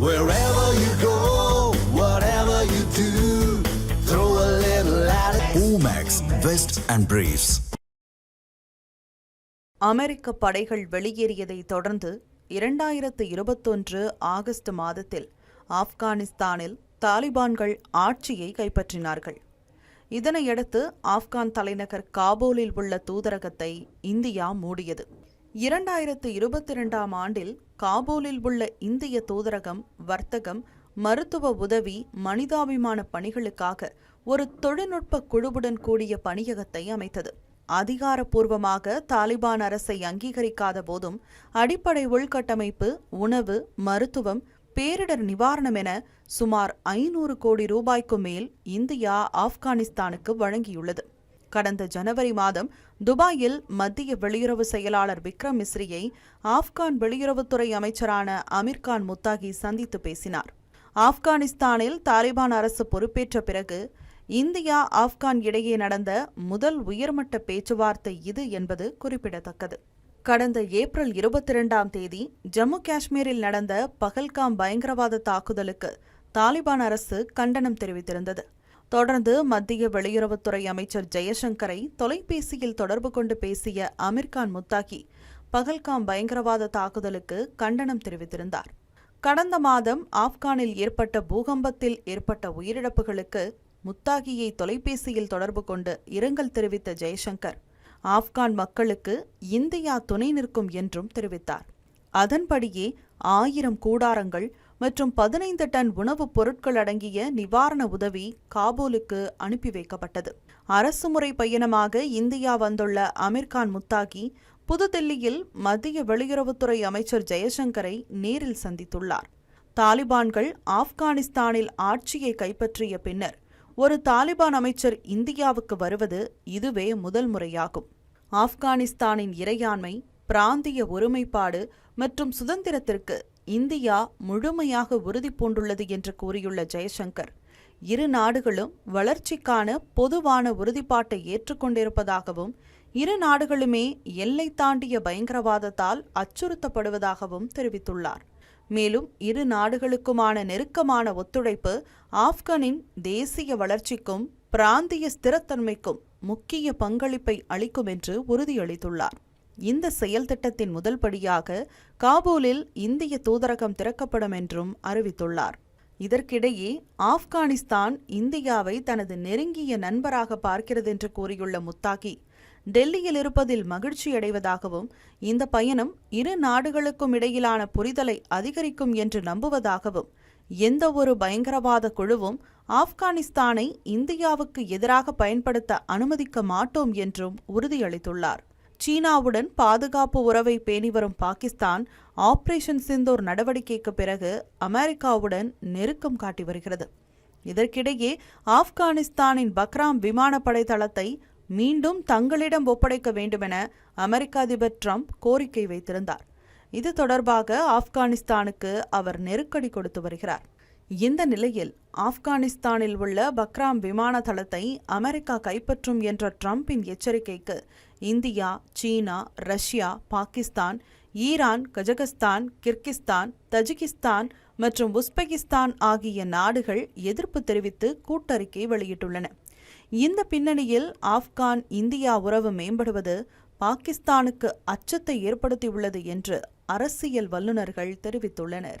Wherever you go, whatever you do, throw a little at it. Omax, Vest and Briefs. அமெரிக்க படைகள் வெளியேறியதை தொடர்ந்து இரண்டாயிரத்து இருபத்தொன்று August மாதத்தில் ஆப்கானிஸ்தானில் தாலிபான்கள் ஆட்சியை கைப்பற்றினார்கள் இதனையடுத்து ஆப்கான் தலைநகர் காபூலில் உள்ள தூதரகத்தை இந்தியா மூடியது இரண்டாயிரத்து இருபத்தி இரண்டாம் ஆண்டில் காபூலில் உள்ள இந்திய தூதரகம் வர்த்தகம் மருத்துவ உதவி மனிதாபிமான பணிகளுக்காக ஒரு தொழில்நுட்ப குழுவுடன் கூடிய பணியகத்தை அமைத்தது. அதிகாரப்பூர்வமாக தாலிபான் அரசை அங்கீகரிக்காத போதும் அடிப்படை உள்கட்டமைப்பு உணவு மருத்துவம் பேரிடர் நிவாரணம் என சுமார் ஐநூறு கோடி ரூபாய்க்கு மேல் இந்தியா ஆப்கானிஸ்தானுக்கு வழங்கியுள்ளது. கடந்த ஜனவரி மாதம் துபாயில் மத்திய வெளியுறவு செயலாளர் விக்ரம் மிஸ்ரியை ஆப்கான் வெளியுறவுத்துறை அமைச்சரான அமீர்கான் முத்தாகி சந்தித்து பேசினார். ஆப்கானிஸ்தானில் தாலிபான் அரசு பொறுப்பேற்ற பிறகு இந்தியா ஆப்கான் இடையே நடந்த முதல் உயர்மட்ட பேச்சுவார்த்தை இது என்பது குறிப்பிடத்தக்கது. கடந்த ஏப்ரல் இருபத்தி இரண்டாம் தேதி ஜம்மு காஷ்மீரில் நடந்த பகல்காம் பயங்கரவாத தாக்குதலுக்கு தாலிபான் அரசு கண்டனம் தெரிவித்திருந்தது. தொடர்ந்து மத்திய வெளியுறவுத்துறை அமைச்சர் ஜெயசங்கரை தொலைபேசியில் தொடர்பு கொண்டு பேசிய அமீர்கான் முத்தாகி பகல்காம் பயங்கரவாத தாக்குதலுக்கு கண்டனம் தெரிவித்திருந்தார். கடந்த மாதம் ஆப்கானில் ஏற்பட்ட பூகம்பத்தில் ஏற்பட்ட உயிரிழப்புகளுக்கு முத்தாகியை தொலைபேசியில் தொடர்பு கொண்டு இரங்கல் தெரிவித்த ஜெயசங்கர் ஆப்கான் மக்களுக்கு இந்தியா துணை நிற்கும் என்றும் தெரிவித்தார். அதன்படியே ஆயிரம் கூடாரங்கள் மற்றும் பதினைந்து டன் உணவுப் பொருட்கள் அடங்கிய நிவாரண உதவி காபூலுக்கு அனுப்பி வைக்கப்பட்டது. அரசுமுறை பயணமாக இந்தியா வந்துள்ள அமீர்கான் முத்தாகி புதுதில்லியில் மத்திய வெளியுறவுத்துறை அமைச்சர் ஜெயசங்கரை நேரில் சந்தித்துள்ளார். தாலிபான்கள் ஆப்கானிஸ்தானில் ஆட்சியை கைப்பற்றிய பின்னர் ஒரு தாலிபான் அமைச்சர் இந்தியாவுக்கு வருவது இதுவே முதல் முறையாகும். ஆப்கானிஸ்தானின் இறையாண்மை பிராந்திய ஒருமைப்பாடு மற்றும் சுதந்திரத்திற்கு இந்தியா முழுமையாக உறுதி பூண்டுள்ளது என்று கூறியுள்ள ஜெயசங்கர் இரு நாடுகளும் வளர்ச்சிக்கான பொதுவான உறுதிப்பாட்டை ஏற்றுக்கொண்டிருப்பதாகவும் இரு நாடுகளுமே எல்லை தாண்டிய பயங்கரவாதத்தால் அச்சுறுத்தப்படுவதாகவும் தெரிவித்துள்ளார். மேலும் இரு நாடுகளுக்குமான நெருக்கமான ஒத்துழைப்பு ஆப்கானின் தேசிய வளர்ச்சிக்கும் பிராந்திய ஸ்திரத்தன்மைக்கும் முக்கிய பங்களிப்பை அளிக்கும் என்று உறுதியளித்துள்ளார். இந்த செயல் திட்டத்தின் முதல் படியாக காபூலில் இந்திய தூதரகம் திறக்கப்படும் என்றும் அறிவித்துள்ளார். இதற்கிடையே ஆப்கானிஸ்தான் இந்தியாவை தனது நெருங்கிய நண்பராக பார்க்கிறது என்று கூறியுள்ள முத்தாகி டெல்லியில் இருப்பதில் மகிழ்ச்சியடைவதாகவும் இந்த பயணம் இரு நாடுகளுக்கும் இடையிலான புரிதலை அதிகரிக்கும் என்று நம்புவதாகவும் எந்த ஒரு பயங்கரவாத குழுவும் ஆப்கானிஸ்தானை இந்தியாவுக்கு எதிராக பயன்படுத்த அனுமதிக்க மாட்டோம் என்றும் உறுதியளித்துள்ளார். சீனாவுடன் பாதுகாப்பு உறவை பேணி வரும் பாகிஸ்தான் ஆபரேஷன் சிந்தூர் நடவடிக்கைக்கு பிறகு அமெரிக்காவுடன் நெருக்கம் காட்டி வருகிறது. இதற்கிடையே ஆப்கானிஸ்தானின் பக்ராம் விமானப்படை தளத்தை மீண்டும் தங்களிடம் ஒப்படைக்க வேண்டுமென அமெரிக்க அதிபர் ட்ரம்ப் கோரிக்கை வைத்திருந்தார். இது தொடர்பாக ஆப்கானிஸ்தானுக்கு அவர் நெருக்கடி கொடுத்து வருகிறார். இந்த நிலையில் ஆப்கானிஸ்தானில் உள்ள பக்ராம் விமான தளத்தை அமெரிக்கா கைப்பற்றும் என்ற ட்ரம்பின் எச்சரிக்கைக்கு இந்தியா சீனா Russia Pakistan Iran Kazakhstan Kyrgyzstan Tajikistan மற்றும் உஸ்பெகிஸ்தான் ஆகிய நாடுகள் எதிர்ப்பு தெரிவித்து கூட்டறிக்கை வெளியிட்டுள்ளன. இந்த பின்னணியில் ஆப்கான் இந்தியா உறவு மேம்படுவது பாகிஸ்தானுக்கு அச்சத்தை ஏற்படுத்தியுள்ளது என்று அரசியல் வல்லுநர்கள் தெரிவித்துள்ளனர்.